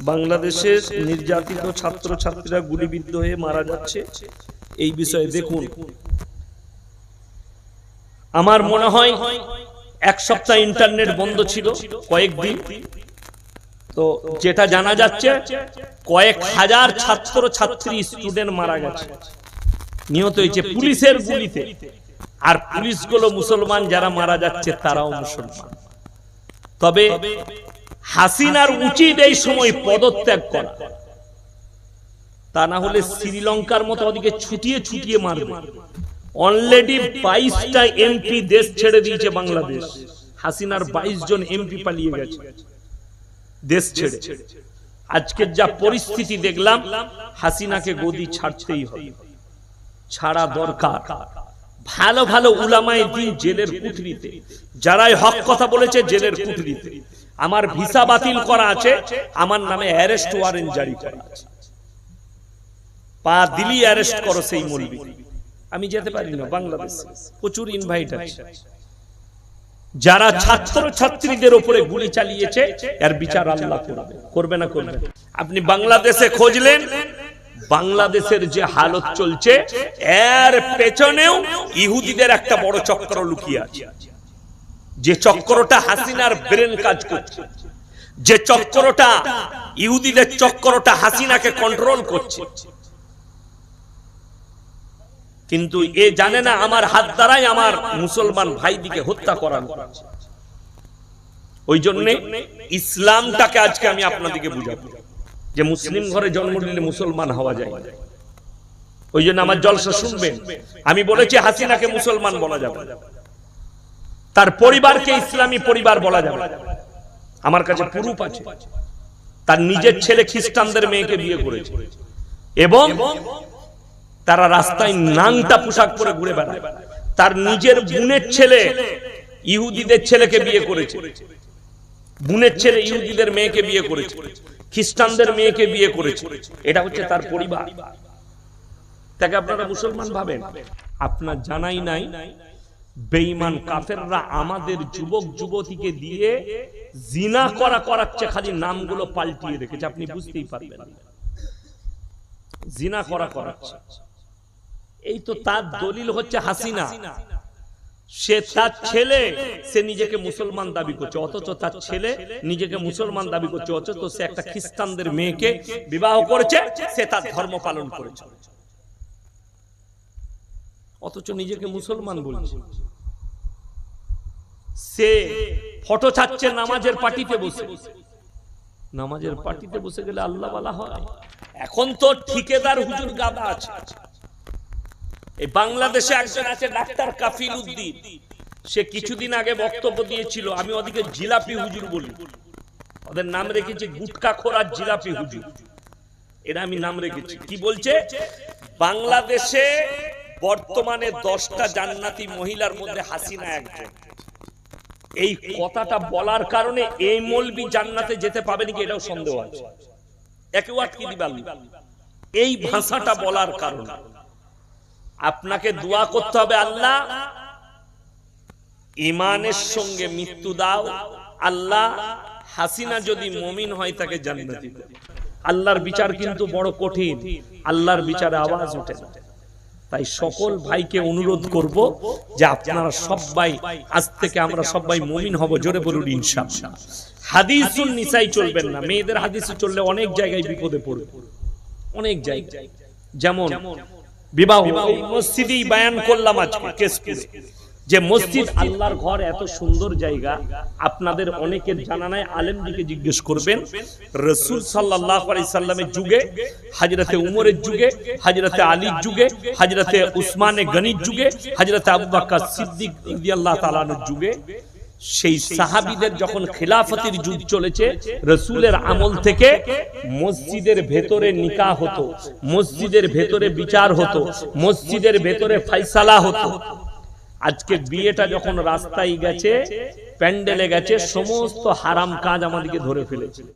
বাংলাদেশের নির্যাতিত ছাত্র ছাত্রীরা গুলিবিদ্ধ হয়ে মারা যাচ্ছে। এই বিষয়ে দেখুন। আমার মনে হয় এক সপ্তাহ ইন্টারনেট বন্ধ ছিল কয়েকদিন। তো যেটা জানা যাচ্ছে, কয়েক হাজার ছাত্র ছাত্রী স্টুডেন্ট মারা গেছে। নিহত হয়েছে পুলিশের গুলিতে। আর পুলিশগুলো মুসলমান যারা মারা যাচ্ছে, তারাও মুসলমান। তবে হাসিনার উচিত এই সময় পদত্যাগ করা। তা না হলে শ্রীলঙ্কার মতো ওদিকে ছুটিয়ে ছুটিয়ে মারবে। অলরেডি বাইশটা এমপি দেশ ছেড়ে দিয়েছে বাংলাদেশ। হাসিনার বাইশ জন এমপি পালিয়ে গেছে। দেশ ছেড়ে। আজকের যা পরিস্থিতি দেখলাম হাসিনাকে গদি ছাড়তেই হবে। ছাড়া দরকার। ভালো ভালো উলামায় দিন জেলের কুঠরিতে যারাই হক কথা বলেছে জেলের কুঠরিতে আমার ভিসা বাতিল করা আছে আমার নামে অ্যারেস্ট ওয়ারেন্ট জারি করা আছে। পা দিলি অ্যারেস্ট করো সেই মলবি আমি যেতে পারি না বাংলাদেশ। প্রচুর ইনভাইট আছে। যারা ছাত্র ছাত্রীদের উপরে গুলি চালিয়েছে এর বিচার আল্লাহ করবে। করবে। না করবে আপনি বাংলাদেশে খোঁজলেন বাংলাদেশের যে হালত চলছে এর পেছনেও ইহুদিদের একটা বড় চক্র লুকিয়ে আছে। যে চক্রটা হাসিনার ব্রেন কাজ করছে, যে চক্রটা ইহুদিদের চক্রটা হাসিনাকে কন্ট্রোল করছে। কিন্তু এ জানে না আমার হাত দ্বারাই আমার মুসলমান ভাইদিকে হত্যা করানো। ওই জন্যে ইসলামটাকে আজকে আমি আপনাদেরকে বুঝাবো, যে মুসলিম ঘরে জন্ম নিলে মুসলমান হওয়া যায়। ওই জন্য আমার জলসা শুনবেন। আমি বলেছি হাসিনাকে মুসলমান বলা যাবে। তার পরিবারকে ইসলামী পরিবার বলা যাবে। আমার কাছে প্রুফ আছে। তার নিজের ছেলে খ্রিস্টানদের মেয়েকে বিয়ে করেছে। এবং তারা রাস্তায় নাংটা পোশাক পরে ঘুরে বেড়ায়। তার নিজের বোনের ছেলে ইহুদিদের ছেলেকে বিয়ে করেছে। বোনের ছেলে ইহুদিদের মেয়েকে বিয়ে করেছে। খ্রিস্টানদের মেয়েকে বিয়ে করেছে। এটা হচ্ছে তার পরিবার। তাকে আপনারা মুসলমান ভাবেন। আপনার জানাই নাই বেঈমান কাফেররা আমাদের যুবক যুবতীকে দিয়ে জিনা করা করাচ্ছে, খালি নামগুলো পাল্টিয়ে রেখেছে। আপনি বুঝতেই পারবেন। জিনা করা করাচ্ছে। এই তো তার দলিল হচ্ছে হাসিনা। সে তার ছেলে, সে নিজেকে মুসলমান দাবি করছে। অথচ তার ছেলে নিজেকে মুসলমান দাবি করছে। অথচ সে একটা খ্রিস্টানদের মেয়েকে বিবাহ করেছে, সে তার ধর্ম পালন করেছে। অথচ নিজেকে মুসলমান বলছে। সে ফটো ছাড়ছে নামাজের পার্টিতে বসে। নামাজের পার্টিতে বসে গেলে আল্লাহ বলা হয়। এখন তো ঠিকেদার হুজুর গাদা আছে। এই বাংলাদেশে একজন আছে ডাক্তার কাফিল উদ্দিন। সে কিছুদিন আগে বক্তব্য দিয়েছিল, আমি ওদিকে জিলাপি হুজুর বলি। ওদের নাম রেখেছি গুটকা খোরার জিলাপি হুজুর। এরা আমি নাম রেখেছি। কি বলছে? বাংলাদেশে বর্তমানে দশটা জান্নাতি মহিলার মধ্যে হাসিনা একজন। এই কথাটা বলার কারণে এই মলবি জান্নাতে যেতে পাবে নাকি এটাও সন্দেহ আছে। একে আটকে দিবার এই ভাষাটা বলার কারণে। আপনাকে দোয়া করতে হবে আল্লাহ ইমানের সঙ্গে মৃত্যু দাও। আল্লাহ, হাসিনা যদি মমিন হয় তাকে জান্নাতি দাও। আল্লাহর বিচার কিন্তু বড় কঠিন। আল্লাহর বিচারে আওয়াজ ওঠে না। তাই সকল ভাইকে অনুরোধ করব যে আপনারা সবাই আজ থেকে আমরা সবাই মুমিন হব জোরে বলুন ইনশাআল্লাহ। হাদিসুন নিসাই চলবেন না মেয়েদের হাদিসে চললে অনেক জায়গায় বিপদে পড়বে। অনেক জায়গায়। যেমন বিবাহ মসজিদেই বায়ান করলাম আজকে কেশপুরে যে মসজিদ আল্লাহর ঘর এত সুন্দর জায়গা আপনাদের অনেকের জানা নাই আলেমদিকে জিজ্ঞেস করবেন রসুল সাল্লাহ সাল্লামের যুগে হাজরতে উমরের যুগে হাজরতে আলীর যুগে হাজরতে উসমানে গনির যুগে হাজরতে আবু বাক্কা সিদ্দিক আল্লাহ তালানোর যুগে সেই সাহাবিদের যখন খিলাফতির যুগ চলেছে রসুলের আমল থেকে মসজিদের ভেতরে নিকা হতো মসজিদের ভেতরে বিচার হতো মসজিদের ভেতরে ফাইসালা হতো। আজকে বিয়েটা যখন রাস্তায় গেছে প্যান্ডেলে গেছে সমস্ত হারাম কাজ আমাদেরকে ধরে ফেলেছে।